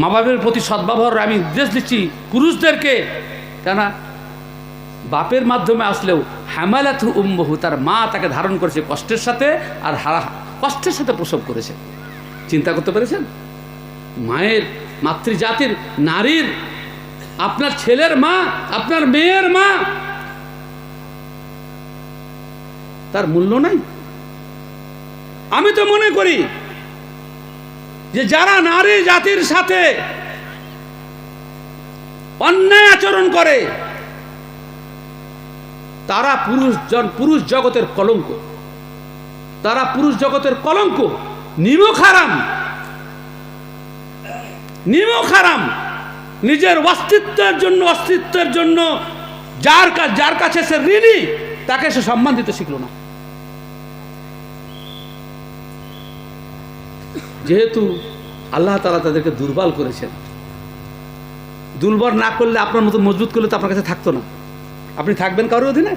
মা বাবের প্রতি সদ্ব্যবহার আমি নির্দেশ দিচ্ছি, পুরুষদেরকে। কেন বাপের মাধ্যমে আসলেও হ্যামালাথু উম্বহু তার মা তাকে ধারণ করেছে কষ্টের সাথে আর হারা কষ্টের সাথে প্রসব করেছে। চিন্তা করতে পেরেছেন? মায়ের, মাতৃজাতির, নারীর, আপনার ছেলের মা, আপনার মেয়ের মা, তার মূল্য নাই। আমি তো মনে করি যে যারা নারী জাতির সাথে অন্যায় আচরণ করে, তারা পুরুষ পুরুষ জগতের কলঙ্ক। তারা পুরুষ জগতের কলঙ্ক। নিমক হারাম। নিজের অস্তিত্বের জন্য অস্তিত্বের জন্য যার কাছে যার কাছে সে ঋণী, তাকে সে সম্মান দিতে শিখলো না। যেহেতু আল্লাহ তালা তাদেরকে দুর্বল করেছেন। দুর্বল না করলে আপনার মতো মজবুত করলে তো আপনার কাছে থাকতো না। আপনি থাকবেন কারোর অধীনে?